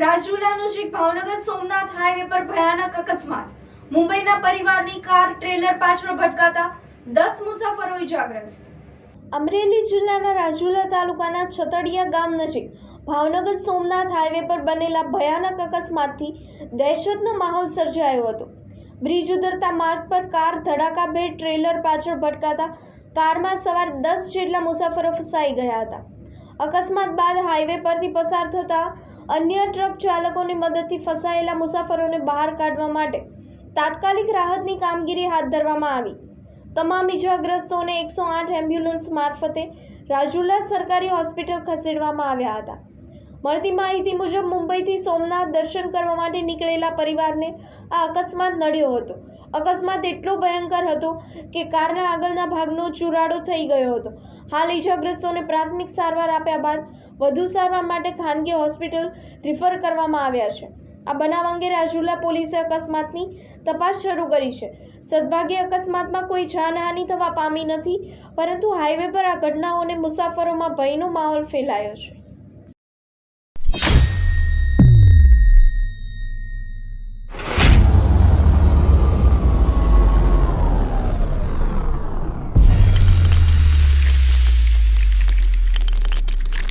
રાજુલા નજીક ભાવનગર સોમનાથ હાઈવે પર ભયાનક અકસ્માત. મુંબઈના પરિવારની કાર, ટ્રેલર પાછળ ભટકાતા દસ મુસાફરો ઇજાગ્રસ્ત. અમરેલી જિલ્લાના રાજુલા તાલુકાના છતડિયા ગામ નજીક ભાવનગર સોમનાથ હાઈવે પર બનેલા ભયાનક અકસ્માતથી દહેશતનો માહોલ સર્જાયો હતો. બ્રિજ ઉતરતા માર્ગ પર કાર, ધડાકાભેર, ટ્રેલર પાછળ ભટકાતા કારમાં સવાર દસ જેટલા મુસાફરો ફસાઈ ગયા હતા. અકસ્માત બાદ હાઈવે પરથી પસાર થતા અન્ય ટ્રક ચાલકોની મદદથી ફસાયેલા મુસાફરોને બહાર કાઢવા માટે તાત્કાલિક રાહતની કામગીરી હાથ ધરવામાં આવી. તમામ ઇજાગ્રસ્તોને એકસો આઠ એમ્બ્યુલન્સ મારફતે રાજુલા સરકારી હોસ્પિટલ ખસેડવામાં આવ્યા હતા. મળતી માહિતી મુજબ મુંબઈથી સોમનાથ દર્શન કરવા માટે નીકળેલા પરિવારને આ અકસ્માત નડ્યો હતો. અકસ્માત એટલો ભયંકર હતો કે કારના આગળના ભાગનો ચુરાડો થઈ ગયો હતો. હાલ ઇજાગ્રસ્તોને પ્રાથમિક સારવાર આપ્યા બાદ વધુ સારવાર માટે ખાનગી હોસ્પિટલ રિફર કરવામાં આવ્યા છે. આ બનાવ અંગે રાજુલા પોલીસે અકસ્માતની તપાસ શરૂ કરી છે. સદભાગ્ય અકસ્માતમાં કોઈ જાનહાનિ થવા પામી નથી, પરંતુ હાઈવે પર આ ઘટનાઓને મુસાફરોમાં ભયનો માહોલ ફેલાયો છે.